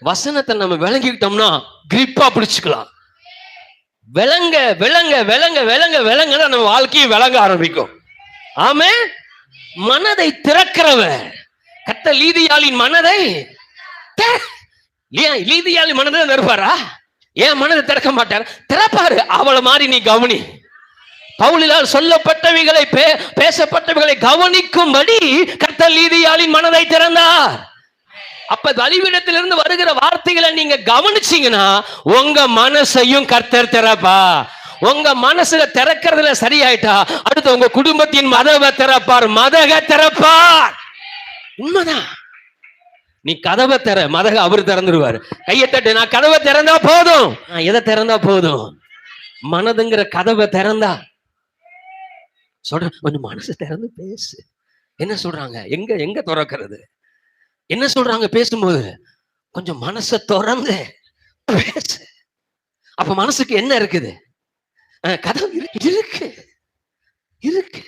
வசனத்தை நம்ம விளங்கிக்கிட்டோம்னா கிரிப்பா பிடிச்சுக்கலாம். விளங்க விளங்க விளங்க விளங்க விளங்க நம்ம வாழ்க்கையும் விளங்க ஆரம்பிக்கும். ஆமே? மனதை திறக்கிறவ கத்த லீதியாளின் மனதை ஏன் லீதியாளி மனதை திறப்பாரா ஏன் மனதை திறக்க மாட்டார்? திறப்பாரு. அவளை மாதிரி நீ கவனி. பவுலிலால் சொல்லப்பட்டவைகளை பே- பேசப்பட்டவைகளை கவனிக்கும்படி கர்த்தர் லீதியாளின் மனதை திறந்தார். அப்ப பலிபீடத்திலிருந்து வருகிற வார்த்தைகளை நீங்க கவனிச்சீங்கன்னா உங்க மனசையும் கர்த்தர் திறப்பா. உங்க மனசுல திறக்கிறதுல சரியாயிட்டா அடுத்து உங்க குடும்பத்தின் மதவை திறப்பார். மதக திறப்பார். உண்மைதான். நீ கதவை திற மதக அவர் திறந்துருவார். கையை தட்டு நான் கதவை திறந்தா போதும். நான் எதை திறந்தா போதும்? மனதுங்கிற கதவை திறந்தா. சொல்ற கொஞ்சம் மனசு திறந்து பேசு. என்ன சொல்றாங்க? எங்க எங்க திறக்கிறது? என்ன சொல்றாங்க பேசும்போது? கொஞ்சம் மனசை திறந்து பேசு. அப்ப மனசுக்கு என்ன இருக்குது? கதவு இருக்கு. இருக்கு.